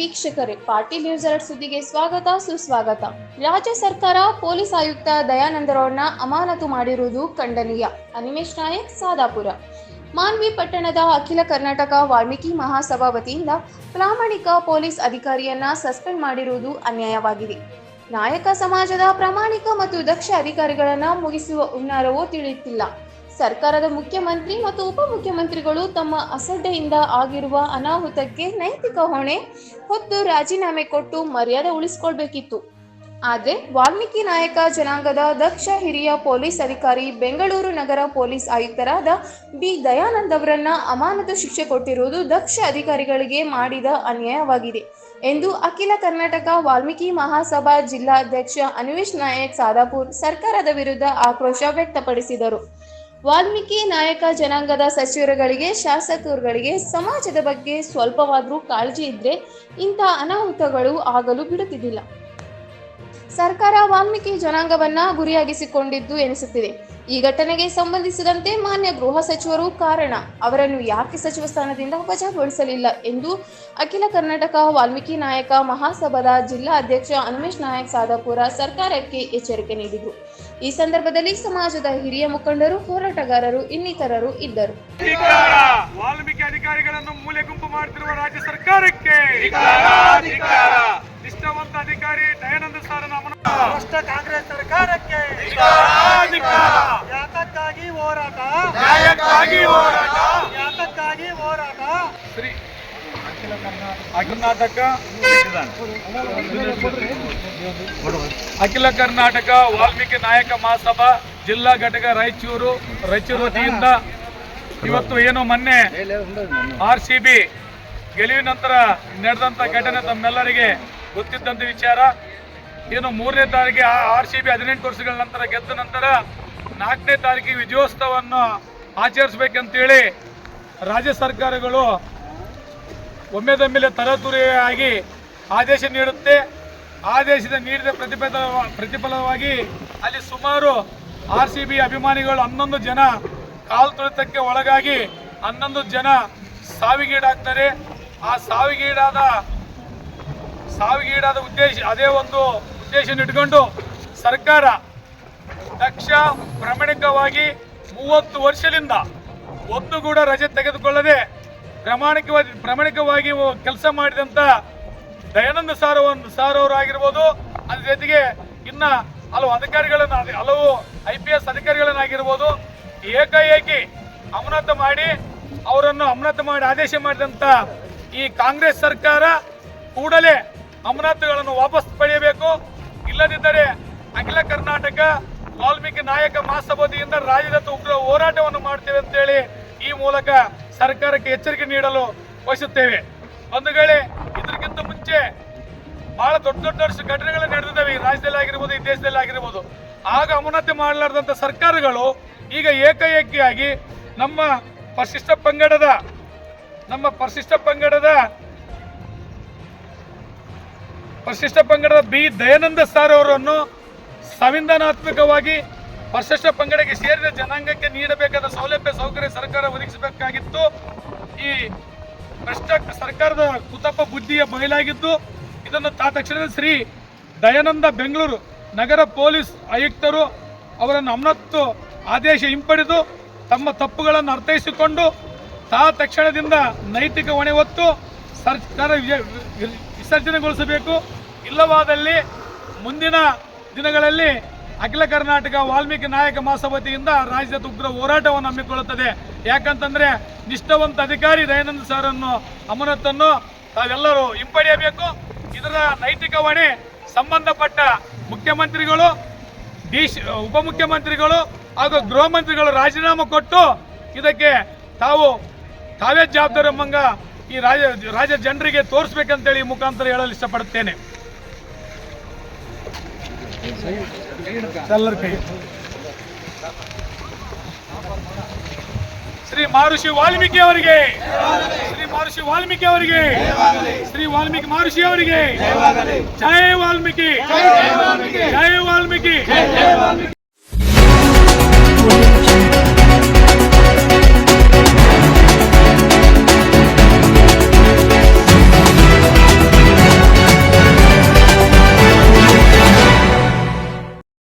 ವೀಕ್ಷಕರೇ, party news ಎರಡ್ ಸುದ್ದಿಗೆ ಸ್ವಾಗತ, ಸುಸ್ವಾಗತ. ರಾಜ್ಯ ಸರ್ಕಾರ, ಪೊಲೀಸ್ ಆಯುಕ್ತ ದಯಾನಂದರವ್ರನ್ನ ಅಮಾನತು ಮಾಡಿರುವುದು ಖಂಡನೀಯ. ಅನಿಮೇಶ್ ನಾಯಕ್, ಸಾದಾಪುರ. ಮಾನ್ವಿ ಪಟ್ಟಣದ ಅಖಿಲ ಕರ್ನಾಟಕ ವಾಲ್ಮೀಕಿ ಮಹಾಸಭಾ ವತಿಯಿಂದ ಪ್ರಾಮಾಣಿಕ ಪೊಲೀಸ್ ಅಧಿಕಾರಿಯನ್ನ ಸಸ್ಪೆಂಡ್ ಮಾಡಿರುವುದು ಅನ್ಯಾಯವಾಗಿದೆ. ನಾಯಕ ಸಮಾಜದ ಪ್ರಾಮಾಣಿಕ ಮತ್ತು ದಕ್ಷ ಅಧಿಕಾರಿಗಳನ್ನ ಮುಗಿಸುವ ಹುನ್ನಾರವೂ ತಿಳಿಯುತ್ತಿಲ್ಲ. ಸರ್ಕಾರದ ಮುಖ್ಯಮಂತ್ರಿ ಮತ್ತು ಉಪಮುಖ್ಯಮಂತ್ರಿಗಳು ತಮ್ಮ ಅಸಡ್ಡೆಯಿಂದ ಆಗಿರುವ ಅನಾಹುತಕ್ಕೆ ನೈತಿಕ ಹೊಣೆ, ಹೊತ್ತು ರಾಜೀನಾಮೆ ಕೊಟ್ಟು ಮರ್ಯಾದೆ ಉಳಿಸಿಕೊಳ್ಬೇಕಿತ್ತು. ಆದರೆ ವಾಲ್ಮೀಕಿ ನಾಯಕ ಜನಾಂಗದ ದಕ್ಷ ಹಿರಿಯ ಪೊಲೀಸ್ ಅಧಿಕಾರಿ, ಬೆಂಗಳೂರು ನಗರ ಪೊಲೀಸ್ ಆಯುಕ್ತರಾದ ಬಿ. ದಯಾನಂದ್ ಅವರನ್ನ ಅಮಾನತು ಶಿಕ್ಷೆ ಕೊಟ್ಟಿರುವುದು ದಕ್ಷ ಅಧಿಕಾರಿಗಳಿಗೆ ಮಾಡಿದ ಅನ್ಯಾಯವಾಗಿದೆ ಎಂದು ಅಖಿಲ ಕರ್ನಾಟಕ ವಾಲ್ಮೀಕಿ ಮಹಾಸಭಾ ಜಿಲ್ಲಾಧ್ಯಕ್ಷ ಅನ್ವೇಷ್ ನಾಯಕ್, ಸಾದಾಪುರ್ ಸರ್ಕಾರದ ವಿರುದ್ಧ ಆಕ್ರೋಶ ವ್ಯಕ್ತಪಡಿಸಿದರು. ವಾಲ್ಮೀಕಿ ನಾಯಕ ಜನಾಂಗದ ಸಚಿವರುಗಳಿಗೆ ಶಾಸಕರುಗಳಿಗೆ ಸಮಾಜದ ಬಗ್ಗೆ ಸ್ವಲ್ಪವಾದರೂ ಕಾಳಜಿ ಇದ್ರೆ ಇಂಥ ಅನಾಹುತಗಳು ಆಗಲು ಬಿಡುತ್ತಿದ್ದಿಲ್ಲ. ಸರ್ಕಾರ ವಾಲ್ಮೀಕಿ ಜನಾಂಗವನ್ನ ಗುರಿಯಾಗಿಸಿಕೊಂಡಿದ್ದು ಎನಿಸುತ್ತಿದೆ. ಈ ಘಟನೆಗೆ ಸಂಬಂಧಿಸಿದಂತೆ ಮಾನ್ಯ ಗೃಹ ಸಚಿವರು ಕಾರಣ ಅವರನ್ನು ಯಾಕೆ ಸಚಿವ ಸ್ಥಾನದಿಂದ ವಜಾಗೊಳಿಸಲಿಲ್ಲ ಎಂದು ಅಖಿಲ ಕರ್ನಾಟಕ ವಾಲ್ಮೀಕಿ ನಾಯಕ ಮಹಾಸಭಾದ ಜಿಲ್ಲಾ ಅಧ್ಯಕ್ಷ ಅನುಮೇಶ್ ನಾಯಕ್ ಸಾದಾಪುರ ಸರ್ಕಾರಕ್ಕೆ ಎಚ್ಚರಿಕೆ ನೀಡಿದರು. ಈ ಸಂದರ್ಭದಲ್ಲಿ ಸಮಾಜದ ಹಿರಿಯ ಮುಖಂಡರು ಹೋರಾಟಗಾರರು ಇನ್ನಿತರರು ಇದ್ದರು! ವಾಲ್ಮೀಕಿ ಅಧಿಕಾರಿಗಳನ್ನು ಮೂಲೆ ಗುಂಪು ಮಾಡುತ್ತಿರುವ ರಾಜ್ಯ ಸರ್ಕಾರಕ್ಕೆ ನಿಷ್ಠಾವಂತ ಅಧಿಕಾರಿ ದಯಾನಂದ ಸಾರನ ಅಮನ ಭ್ರಷ್ಟ ಕಾಂಗ್ರೆಸ್ ಸರ್ಕಾರಕ್ಕೆ ಯಾತಕ್ಕಾಗಿ ಹೋರಾಟ? ನ್ಯಾಯಕ್ಕಾಗಿ ಹೋರಾಟ. ಯಾತಕ್ಕಾಗಿ ಹೋರಾಟ? ಶ್ರೀ ಕರ್ನಾಟಕ ಅಖಿಲ ಕರ್ನಾಟಕ ವಾಲ್ಮೀಕಿ ನಾಯಕ ಮಹಾಸಭಾ ಜಿಲ್ಲಾ ಘಟಕ ರಾಯಚೂರು ರಾಯಚೂರು ವತಿಯಿಂದ ಇವತ್ತು ಏನು ಮೊನ್ನೆ ಆರ್ ಸಿ ಬಿ ಗೆಲುವಿನ ನಂತರ ನಡೆದಂತ ಘಟನೆ ತಮ್ಮೆಲ್ಲರಿಗೆ ಗೊತ್ತಿದ್ದಂತ ವಿಚಾರ. ಏನು ಮೂರನೇ ತಾರೀಕಿಗೆ ಆರ್ ಸಿ ಬಿ ಹದಿನೆಂಟು ವರ್ಷಗಳ ನಂತರ ಗೆದ್ದ ನಂತರ ನಾಲ್ಕನೇ ತಾರೀಕಿಗೆ ವಿಜಯೋತ್ಸವವನ್ನು ಆಚರಿಸ್ಬೇಕಂತೇಳಿ ರಾಜ್ಯ ಸರ್ಕಾರಗಳು ಒಮ್ಮೆದೊಮ್ಮೆಲೆ ತರತುರಿಯಾಗಿ ಆದೇಶ ನೀಡುತ್ತೆ. ಆದೇಶದ ನೀಡಿದ ಪ್ರತಿಫಲ, ಪ್ರತಿಫಲವಾಗಿ ಅಲ್ಲಿ ಸುಮಾರು ಆರ್ ಸಿ ಬಿ ಅಭಿಮಾನಿಗಳು ಹನ್ನೊಂದು ಜನ ಕಾಲು ತುಳಿತಕ್ಕೆ ಒಳಗಾಗಿ ಹನ್ನೊಂದು ಜನ ಸಾವಿಗೀಡಾಗ್ತಾರೆ. ಆ ಸಾವಿಗೀಡಾದ ಸಾವಿಗೀಡಾದ ಉದ್ದೇಶ, ಅದೇ ಒಂದು ಉದ್ದೇಶ ಇಟ್ಕೊಂಡು ಸರ್ಕಾರ ದಕ್ಷ ಪ್ರಾಮಾಣಿಕವಾಗಿ ಮೂವತ್ತು ವರ್ಷದಿಂದ ಒಂದು ಕೂಡ ರಜೆ ತೆಗೆದುಕೊಳ್ಳದೆ ಪ್ರಾಮಾಣಿಕವಾಗಿ ಪ್ರಾಮಾಣಿಕವಾಗಿ ಕೆಲಸ ಮಾಡಿದಂತ ದಯಾನಂದ ಸಾರ್ ಸಾರ್ ಅವರು ಆಗಿರ್ಬೋದು. ಅದ್ರ ಜೊತೆಗೆ ಇನ್ನ ಹಲವು ಅಧಿಕಾರಿಗಳನ್ನ, ಹಲವು ಐ ಪಿ ಎಸ್ ಅಧಿಕಾರಿಗಳನ್ನಾಗಿರ್ಬೋದು, ಏಕಾಏಕಿ ಅಮಾನತು ಮಾಡಿ ಅವರನ್ನು ಅಮಾನತು ಮಾಡಿ ಆದೇಶ ಮಾಡಿದಂತ ಈ ಕಾಂಗ್ರೆಸ್ ಸರ್ಕಾರ ಕೂಡಲೇ ಅಮಾನತುಗಳನ್ನು ವಾಪಸ್ ಪಡೆಯಬೇಕು. ಇಲ್ಲದಿದ್ದರೆ ಅಖಿಲ ಕರ್ನಾಟಕ ವಾಲ್ಮೀಕಿ ನಾಯಕ ಮಹಾಸಭಾದಿಂದ ರಾಜ್ಯದ ಉಗ್ರ ಹೋರಾಟವನ್ನು ಮಾಡ್ತೇವೆ ಅಂತೇಳಿ ಈ ಮೂಲಕ ಸರ್ಕಾರಕ್ಕೆ ಎಚ್ಚರಿಕೆ ನೀಡಲು ಬಯಸುತ್ತೇವೆ. ವೇಳೆ ಇದಕ್ಕಿಂತ ಮುಂಚೆ ಬಹಳ ದೊಡ್ಡ ದೊಡ್ಡ ಘಟನೆಗಳು ನಡೆದಿದ್ದಾವೆ. ಈ ರಾಜ್ಯದಲ್ಲಿ ಆಗಿರ್ಬೋದು, ಈ ದೇಶದಲ್ಲಿ ಆಗಿರ್ಬೋದು. ಆಗ ಅಮಾನತು ಮಾಡಲಾರ್ದಂಥ ಸರ್ಕಾರಗಳು ಈಗ ಏಕಾಏಕಿಯಾಗಿ ನಮ್ಮ ಪರಿಶಿಷ್ಟ ಪಂಗಡದ, ನಮ್ಮ ಪರಿಶಿಷ್ಟ ಪಂಗಡದ ಪರಿಶಿಷ್ಟ ಪಂಗಡದ ಬಿ ದಯಾನಂದ ಸಾರ್ ಅವರನ್ನು ಸಂವಿಧಾನಾತ್ಮಕವಾಗಿ ಪರಿಶಿಷ್ಟ ಪಂಗಡಕ್ಕೆ ಸೇರಿದ ಜನಾಂಗಕ್ಕೆ ನೀಡಬೇಕಾದ ಸೌಲಭ್ಯ ಸೌಕರ್ಯ ಸರ್ಕಾರ ಒದಗಿಸಬೇಕಾಗಿತ್ತು. ಈ ಭ್ರಷ್ಟ ಸರ್ಕಾರದ ಕುತಪ್ಪ ಬುದ್ಧಿಯ ಬಯಲಾಗಿದ್ದು, ಇದನ್ನು ತಾ ತಕ್ಷಣದ ಶ್ರೀ ದಯಾನಂದ ಬೆಂಗಳೂರು ನಗರ ಪೊಲೀಸ್ ಆಯುಕ್ತರು ಅವರನ್ನು ಅಮನತ್ತು ಆದೇಶ ಹಿಂಪಡೆದು ತಮ್ಮ ತಪ್ಪುಗಳನ್ನು ಅರ್ಥೈಸಿಕೊಂಡು ತಾ ತಕ್ಷಣದಿಂದ ನೈತಿಕ ಹೊಣೆ ಹೊತ್ತು ಸರ್ಕಾರ ವಿಸರ್ಜನೆಗೊಳಿಸಬೇಕು. ಇಲ್ಲವಾದಲ್ಲಿ ಮುಂದಿನ ದಿನಗಳಲ್ಲಿ ಅಖಿಲ ಕರ್ನಾಟಕ ವಾಲ್ಮೀಕಿ ನಾಯಕ ಮಹಾಸಭಾತಿಯಿಂದ ರಾಜ್ಯದ ಉಗ್ರ ಹೋರಾಟವನ್ನು ಹಮ್ಮಿಕೊಳ್ಳುತ್ತದೆ. ಯಾಕಂತಂದ್ರೆ ನಿಷ್ಠಾವಂತ ಅಧಿಕಾರಿ ದಯಾನಂದ ಸಾರನ್ನು ಅಮಾನತನ್ನು ತಾವೆಲ್ಲರೂ ಹಿಂಪಡೆಯಬೇಕು. ಇದರ ನೈತಿಕ ಹೊಣೆ ಸಂಬಂಧಪಟ್ಟ ಮುಖ್ಯಮಂತ್ರಿಗಳು, ಡಿ ಉಪಮುಖ್ಯಮಂತ್ರಿಗಳು ಹಾಗೂ ಗೃಹ ಮಂತ್ರಿಗಳು ರಾಜೀನಾಮೆ ಕೊಟ್ಟು ಇದಕ್ಕೆ ತಾವು ತಾವೇ ಜವಾಬ್ದಾರಿ ಮಂಗ ಈ ರಾಜ್ಯ ರಾಜ ಜನರಿಗೆ ತೋರಿಸ್ಬೇಕಂತೇಳಿ ಈ ಮುಖಾಂತರ ಹೇಳಲು ಇಷ್ಟಪಡುತ್ತೇನೆ. ಶ್ರೀ ಮಹರ್ಷಿ ವಾಲ್ಮೀಕಿ ಅವರಿಗೆ. ಶ್ರೀ ಮಹರ್ಷಿ ವಾಲ್ಮೀಕಿ ಅವರಿಗೆ. ಶ್ರೀ ವಾಲ್ಮೀಕಿ ಮಹರ್ಷಿ ಅವರಿಗೆ. ಜಯ ವಾಲ್ಮೀಕಿ. ಜಯ ವಾಲ್ಮೀಕಿ.